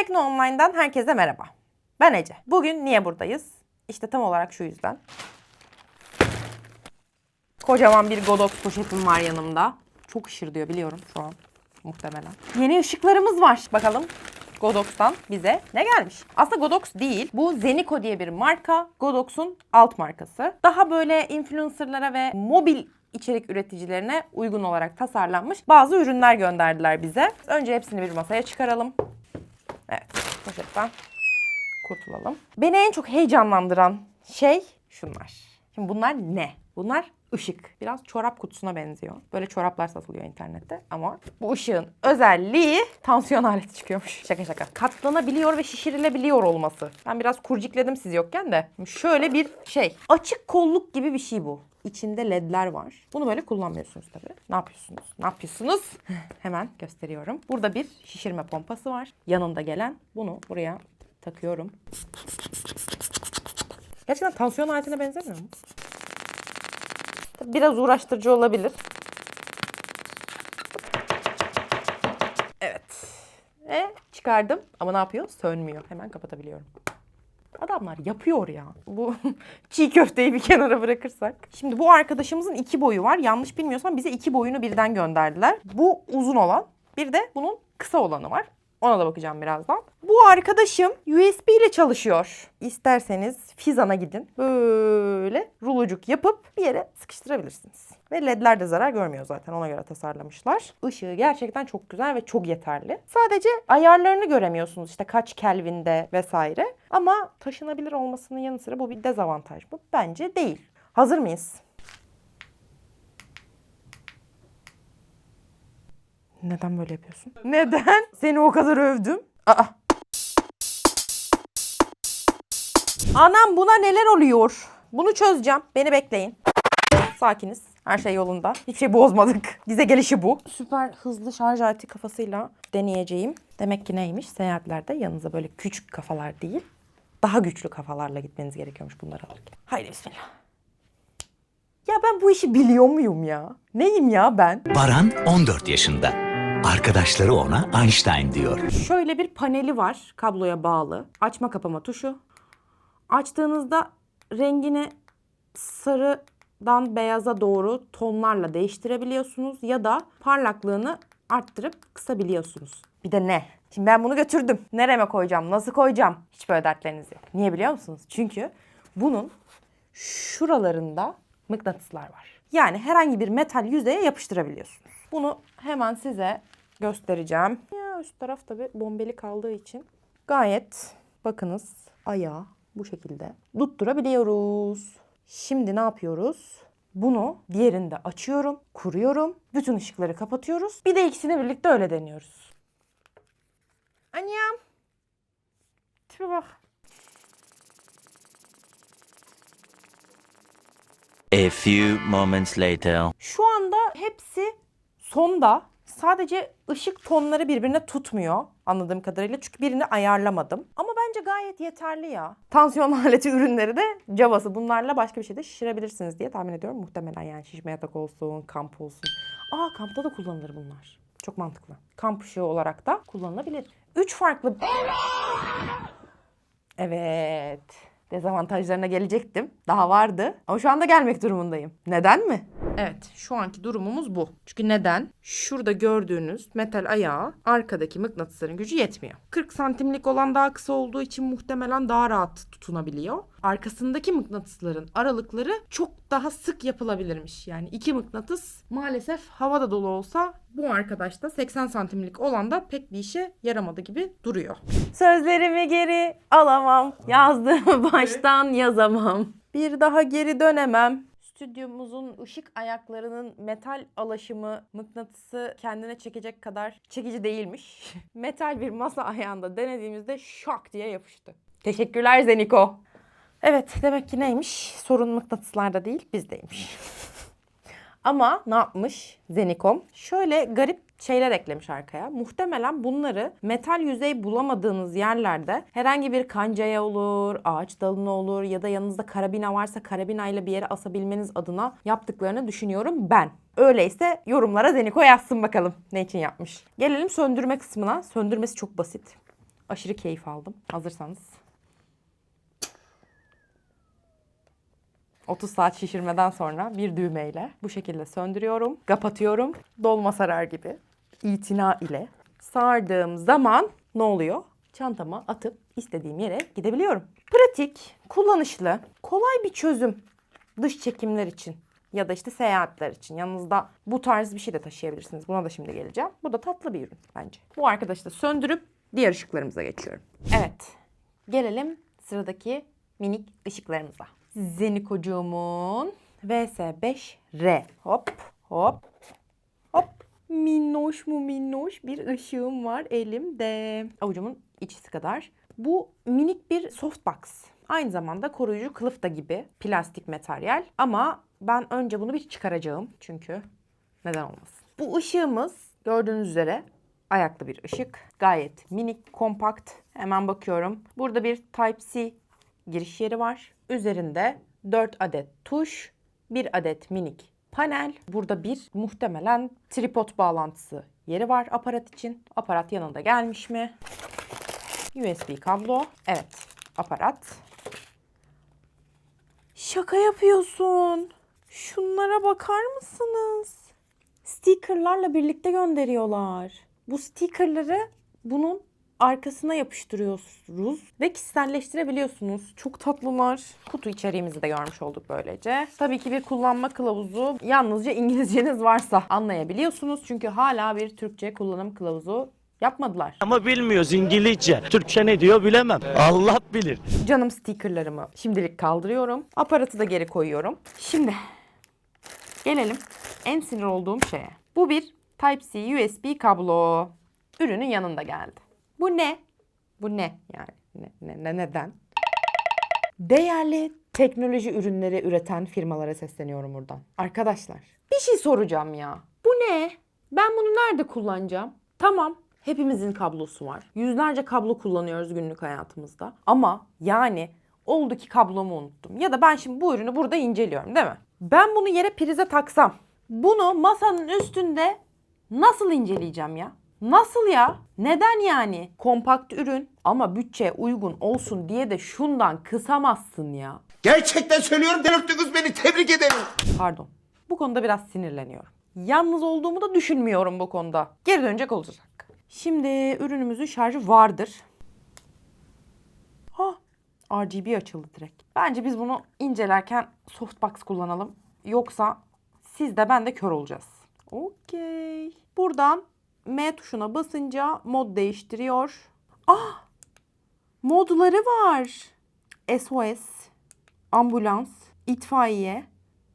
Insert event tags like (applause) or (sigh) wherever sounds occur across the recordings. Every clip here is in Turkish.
Tekno Online'dan herkese merhaba. Ben Ece. Bugün niye buradayız? İşte tam olarak şu yüzden. Kocaman bir Godox poşetim var yanımda. Çok ışır diyor biliyorum şu an muhtemelen. Yeni ışıklarımız var. Bakalım Godox'tan bize ne gelmiş? Aslında Godox değil. Bu Zeniko diye bir marka. Godox'un alt markası. Daha böyle influencerlara ve mobil içerik üreticilerine uygun olarak tasarlanmış bazı ürünler gönderdiler bize. Önce hepsini bir masaya çıkaralım. Evet, poşetten kurtulalım. Beni en çok heyecanlandıran şey şunlar. Şimdi bunlar ne? Bunlar ışık. Biraz çorap kutusuna benziyor. Böyle çoraplar satılıyor internette ama bu ışığın özelliği tansiyon aleti çıkıyormuş. Şaka şaka. Katlanabiliyor ve şişirilebiliyor olması. Ben biraz kurcikledim siz yokken de. Şöyle bir şey. Açık kolluk gibi bir şey bu. İçinde ledler var. Bunu böyle kullanmıyorsunuz tabii. Ne yapıyorsunuz? Ne yapıyorsunuz? (laughs) Hemen gösteriyorum. Burada bir şişirme pompası var. Yanında gelen bunu buraya takıyorum. Gerçekten tansiyon aletine benzemiyor mu? Biraz uğraştırıcı olabilir. Evet. E çıkardım ama ne yapıyor? Sönmüyor. Hemen kapatabiliyorum. Adamlar yapıyor ya. Bu (laughs) çiğ köfteyi bir kenara bırakırsak. Şimdi bu arkadaşımızın iki boyu var. Yanlış bilmiyorsam bize iki boyunu birden gönderdiler. Bu uzun olan. Bir de bunun kısa olanı var. Ona da bakacağım birazdan. Bu arkadaşım USB ile çalışıyor. İsterseniz Fizan'a gidin. Böyle rulucuk yapıp bir yere sıkıştırabilirsiniz. Ve ledler de zarar görmüyor zaten ona göre tasarlamışlar. Işığı gerçekten çok güzel ve çok yeterli. Sadece ayarlarını göremiyorsunuz işte kaç Kelvin'de vesaire. Ama taşınabilir olmasının yanı sıra bu bir dezavantaj mı? Bence değil. Hazır mıyız? Neden böyle yapıyorsun? Neden? Seni o kadar övdüm. Aa. Anam buna neler oluyor? Bunu çözeceğim. Beni bekleyin. Sakiniz. Her şey yolunda. Hiçbir şey bozmadık. Bize gelişi bu. Süper hızlı şarj aleti kafasıyla deneyeceğim. Demek ki neymiş? Seyahatlerde yanınıza böyle küçük kafalar değil, daha güçlü kafalarla gitmeniz gerekiyormuş bunları alırken. Haydi bismillah. Ya ben bu işi biliyor muyum ya? Neyim ya ben? Baran 14 yaşında. Arkadaşları ona Einstein diyor. Şöyle bir paneli var kabloya bağlı. Açma kapama tuşu. Açtığınızda rengini sarıdan beyaza doğru tonlarla değiştirebiliyorsunuz ya da parlaklığını arttırıp kısabiliyorsunuz. Bir de ne? Şimdi ben bunu götürdüm. Nereme koyacağım? Nasıl koyacağım? Hiç böyle dertleriniz yok. Niye biliyor musunuz? Çünkü bunun şuralarında mıknatıslar var. Yani herhangi bir metal yüzeye yapıştırabiliyorsunuz. Bunu hemen size göstereceğim. Ya üst taraf tabi bombeli kaldığı için gayet bakınız ayağı bu şekilde tutturabiliyoruz. Şimdi ne yapıyoruz? Bunu diğerinde açıyorum, kuruyorum. Bütün ışıkları kapatıyoruz. Bir de ikisini birlikte öyle deniyoruz. Annem. Tipe bak. A few moments later. Şu anda hepsi sonda. Sadece ışık tonları birbirine tutmuyor anladığım kadarıyla. Çünkü birini ayarlamadım. Ama bence gayet yeterli ya. Tansiyon (laughs) aleti ürünleri de cabası. Bunlarla başka bir şey de şişirebilirsiniz diye tahmin ediyorum. Muhtemelen yani şişme yatak olsun, kamp olsun. Aa kampta da kullanılır bunlar. Çok mantıklı. Kamp ışığı olarak da kullanılabilir. Üç farklı... Evet. Dezavantajlarına gelecektim. Daha vardı. Ama şu anda gelmek durumundayım. Neden mi? Evet, şu anki durumumuz bu. Çünkü neden? Şurada gördüğünüz metal ayağı arkadaki mıknatısların gücü yetmiyor. 40 santimlik olan daha kısa olduğu için muhtemelen daha rahat tutunabiliyor. Arkasındaki mıknatısların aralıkları çok daha sık yapılabilirmiş. Yani iki mıknatıs maalesef havada dolu olsa bu arkadaşta 80 santimlik olan da pek bir işe yaramadı gibi duruyor. Sözlerimi geri alamam. Yazdığımı baştan yazamam. Bir daha geri dönemem. Stüdyomuzun ışık ayaklarının metal alaşımı mıknatısı kendine çekecek kadar çekici değilmiş. (laughs) metal bir masa ayağında denediğimizde şak diye yapıştı. Teşekkürler Zeniko. Evet demek ki neymiş? Sorun mıknatıslarda değil bizdeymiş. (laughs) Ama ne yapmış Zenikom? Şöyle garip şeyler eklemiş arkaya. Muhtemelen bunları metal yüzey bulamadığınız yerlerde herhangi bir kancaya olur, ağaç dalına olur ya da yanınızda karabina varsa karabina ile bir yere asabilmeniz adına yaptıklarını düşünüyorum ben. Öyleyse yorumlara Zeniko yazsın bakalım ne için yapmış. Gelelim söndürme kısmına. Söndürmesi çok basit. Aşırı keyif aldım. Hazırsanız. 30 saat şişirmeden sonra bir düğmeyle bu şekilde söndürüyorum, kapatıyorum. Dolma sarar gibi itina ile sardığım zaman ne oluyor? Çantama atıp istediğim yere gidebiliyorum. Pratik, kullanışlı, kolay bir çözüm dış çekimler için ya da işte seyahatler için. Yanınızda bu tarz bir şey de taşıyabilirsiniz. Buna da şimdi geleceğim. Bu da tatlı bir ürün bence. Bu arkadaşı da söndürüp diğer ışıklarımıza geçiyorum. Evet. Gelelim sıradaki minik ışıklarımıza. Zenikocuğumun VS5R. Hop hop hop. Minnoş mu minnoş bir ışığım var elimde. Avucumun içisi kadar. Bu minik bir softbox. Aynı zamanda koruyucu kılıf da gibi plastik materyal. Ama ben önce bunu bir çıkaracağım. Çünkü neden olmasın. Bu ışığımız gördüğünüz üzere ayaklı bir ışık. Gayet minik, kompakt. Hemen bakıyorum. Burada bir Type-C giriş yeri var. Üzerinde 4 adet tuş, 1 adet minik panel. Burada bir muhtemelen tripod bağlantısı yeri var aparat için. Aparat yanında gelmiş mi? USB kablo. Evet, aparat. Şaka yapıyorsun. Şunlara bakar mısınız? Stickerlarla birlikte gönderiyorlar. Bu stickerları bunun arkasına yapıştırıyoruz ve kişiselleştirebiliyorsunuz. Çok tatlılar. Kutu içeriğimizi de görmüş olduk böylece. Tabii ki bir kullanma kılavuzu yalnızca İngilizceniz varsa anlayabiliyorsunuz. Çünkü hala bir Türkçe kullanım kılavuzu yapmadılar. Ama bilmiyoruz İngilizce. Türkçe ne diyor bilemem. Allah bilir. Canım stickerlarımı şimdilik kaldırıyorum. Aparatı da geri koyuyorum. Şimdi gelelim en sinir olduğum şeye. Bu bir Type-C USB kablo. Ürünün yanında geldi. Bu ne? Bu ne yani? Ne, ne, ne- neden? Değerli teknoloji ürünleri üreten firmalara sesleniyorum buradan. Arkadaşlar bir şey soracağım ya. Bu ne? Ben bunu nerede kullanacağım? Tamam hepimizin kablosu var. Yüzlerce kablo kullanıyoruz günlük hayatımızda. Ama yani oldu ki kablomu unuttum. Ya da ben şimdi bu ürünü burada inceliyorum değil mi? Ben bunu yere prize taksam bunu masanın üstünde nasıl inceleyeceğim ya? Nasıl ya? Neden yani? Kompakt ürün ama bütçeye uygun olsun diye de şundan kısamazsın ya. Gerçekten söylüyorum delirttiniz beni tebrik ederim. Pardon. Bu konuda biraz sinirleniyorum. Yalnız olduğumu da düşünmüyorum bu konuda. Geri dönecek olacak. Şimdi ürünümüzün şarjı vardır. Ha, RGB açıldı direkt. Bence biz bunu incelerken softbox kullanalım. Yoksa siz de ben de kör olacağız. Okey. Buradan M tuşuna basınca mod değiştiriyor. Ah! Modları var. SOS, ambulans, itfaiye,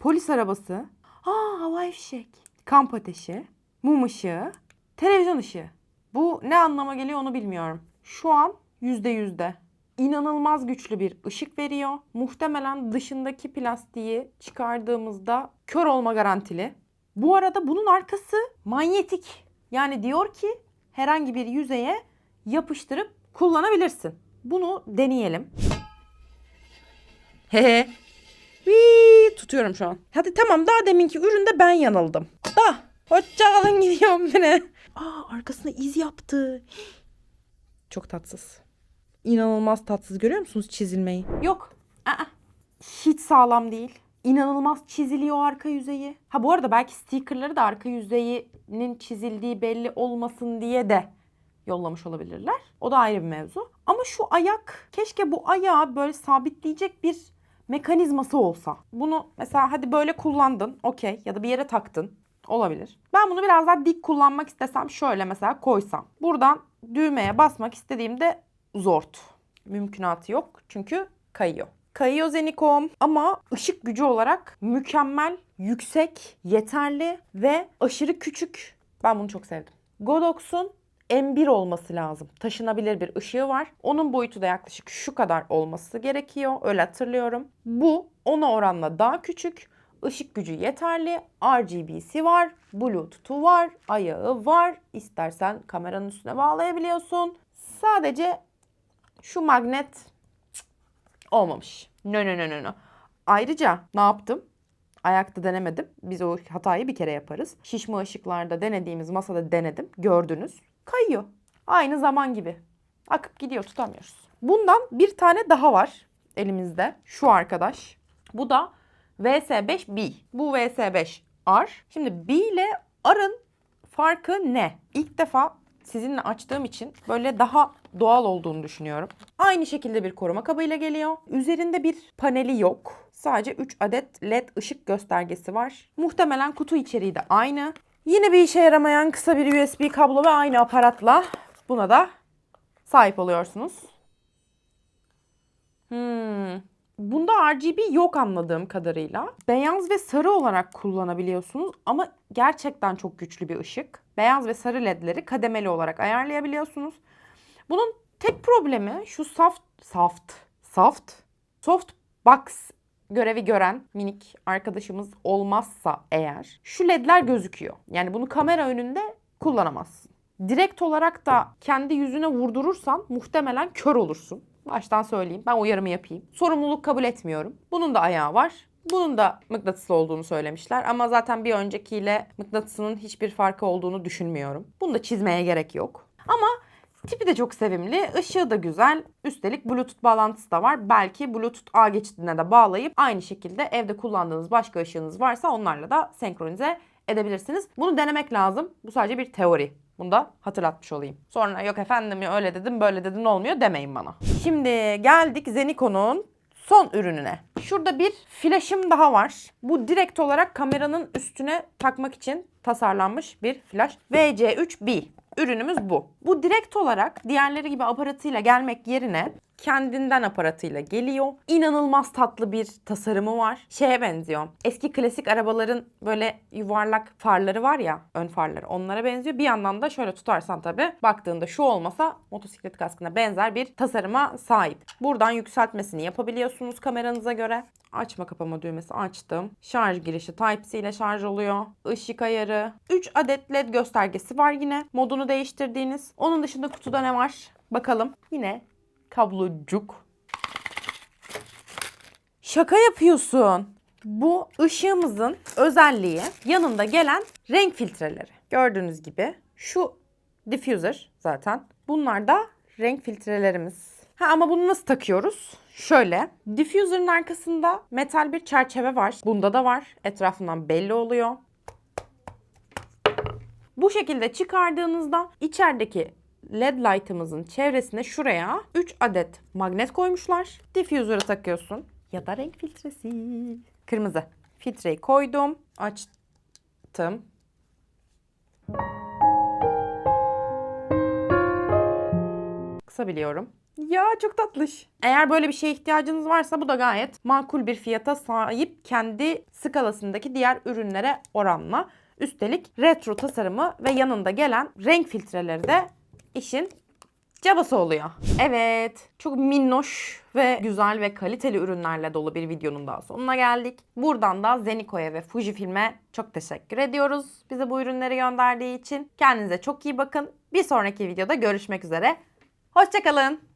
polis arabası, aa havai fişek, kamp ateşi, mum ışığı, televizyon ışığı. Bu ne anlama geliyor onu bilmiyorum. Şu an yüzde yüzde. İnanılmaz güçlü bir ışık veriyor. Muhtemelen dışındaki plastiği çıkardığımızda kör olma garantili. Bu arada bunun arkası manyetik. Yani diyor ki herhangi bir yüzeye yapıştırıp kullanabilirsin. Bunu deneyelim. Hehe. Vii, tutuyorum şu an. Hadi tamam daha deminki üründe ben yanıldım. Da hoşçakalın gidiyorum bine. Aa arkasına iz yaptı. Çok tatsız. İnanılmaz tatsız görüyor musunuz çizilmeyi? Yok. Aa, hiç sağlam değil. İnanılmaz çiziliyor arka yüzeyi. Ha bu arada belki stickerları da arka yüzeyinin çizildiği belli olmasın diye de yollamış olabilirler. O da ayrı bir mevzu. Ama şu ayak keşke bu ayağı böyle sabitleyecek bir mekanizması olsa. Bunu mesela hadi böyle kullandın okey ya da bir yere taktın olabilir. Ben bunu biraz daha dik kullanmak istesem şöyle mesela koysam. Buradan düğmeye basmak istediğimde zort. Mümkünatı yok çünkü kayıyor. Kayıyor Zenikom ama ışık gücü olarak mükemmel, yüksek, yeterli ve aşırı küçük. Ben bunu çok sevdim. Godox'un M1 olması lazım. Taşınabilir bir ışığı var. Onun boyutu da yaklaşık şu kadar olması gerekiyor. Öyle hatırlıyorum. Bu ona oranla daha küçük. Işık gücü yeterli. RGB'si var. Bluetooth'u var. Ayağı var. İstersen kameranın üstüne bağlayabiliyorsun. Sadece şu magnet olmamış. No no no no no. Ayrıca ne yaptım? Ayakta denemedim. Biz o hatayı bir kere yaparız. Şişme ışıklarda denediğimiz masada denedim. Gördünüz. Kayıyor. Aynı zaman gibi. Akıp gidiyor tutamıyoruz. Bundan bir tane daha var elimizde. Şu arkadaş. Bu da VS5B. Bu VS5R. Şimdi B ile R'ın farkı ne? İlk defa sizinle açtığım için böyle daha doğal olduğunu düşünüyorum. Aynı şekilde bir koruma kabıyla geliyor. Üzerinde bir paneli yok. Sadece 3 adet led ışık göstergesi var. Muhtemelen kutu içeriği de aynı. Yine bir işe yaramayan kısa bir USB kablo ve aynı aparatla buna da sahip oluyorsunuz. Hmm. Bunda RGB yok anladığım kadarıyla. Beyaz ve sarı olarak kullanabiliyorsunuz ama gerçekten çok güçlü bir ışık. Beyaz ve sarı ledleri kademeli olarak ayarlayabiliyorsunuz. Bunun tek problemi şu soft, soft, soft, soft box görevi gören minik arkadaşımız olmazsa eğer şu ledler gözüküyor. Yani bunu kamera önünde kullanamazsın. Direkt olarak da kendi yüzüne vurdurursan muhtemelen kör olursun. Baştan söyleyeyim. Ben uyarımı yapayım. Sorumluluk kabul etmiyorum. Bunun da ayağı var. Bunun da mıknatıslı olduğunu söylemişler ama zaten bir öncekiyle mıknatısının hiçbir farkı olduğunu düşünmüyorum. Bunu da çizmeye gerek yok. Ama tipi de çok sevimli, ışığı da güzel. Üstelik Bluetooth bağlantısı da var. Belki Bluetooth A geçidine de bağlayıp aynı şekilde evde kullandığınız başka ışığınız varsa onlarla da senkronize edebilirsiniz. Bunu denemek lazım. Bu sadece bir teori. Bunu da hatırlatmış olayım. Sonra yok efendim ya öyle dedim böyle dedin olmuyor demeyin bana. Şimdi geldik Zeniko'nun son ürününe. Şurada bir flaşım daha var. Bu direkt olarak kameranın üstüne takmak için tasarlanmış bir flash. VC3B. Ürünümüz bu. Bu direkt olarak diğerleri gibi aparatıyla gelmek yerine kendinden aparatıyla geliyor. İnanılmaz tatlı bir tasarımı var. Şeye benziyor. Eski klasik arabaların böyle yuvarlak farları var ya, ön farları. Onlara benziyor. Bir yandan da şöyle tutarsan tabii baktığında şu olmasa motosiklet kaskına benzer bir tasarıma sahip. Buradan yükseltmesini yapabiliyorsunuz kameranıza göre. Açma kapama düğmesi açtım. Şarj girişi Type-C ile şarj oluyor. Işık ayarı. 3 adet led göstergesi var yine. Modunu değiştirdiğiniz. Onun dışında kutuda ne var? Bakalım. Yine kablocuk. Şaka yapıyorsun. Bu ışığımızın özelliği yanında gelen renk filtreleri. Gördüğünüz gibi şu diffuser zaten. Bunlar da renk filtrelerimiz. Ha ama bunu nasıl takıyoruz? Şöyle, diffuser'ın arkasında metal bir çerçeve var. Bunda da var. Etrafından belli oluyor. Bu şekilde çıkardığınızda içerideki LED light'ımızın çevresine şuraya 3 adet magnet koymuşlar. Diffuser'ı takıyorsun ya da renk filtresi. Kırmızı. Filtreyi koydum, açtım. Kısa biliyorum. Ya çok tatlış. Eğer böyle bir şeye ihtiyacınız varsa bu da gayet makul bir fiyata sahip kendi skalasındaki diğer ürünlere oranla. Üstelik retro tasarımı ve yanında gelen renk filtreleri de işin cabası oluyor. Evet, çok minnoş ve güzel ve kaliteli ürünlerle dolu bir videonun daha sonuna geldik. Buradan da Zeniko'ya ve Fujifilm'e çok teşekkür ediyoruz bize bu ürünleri gönderdiği için. Kendinize çok iyi bakın. Bir sonraki videoda görüşmek üzere. Hoşçakalın.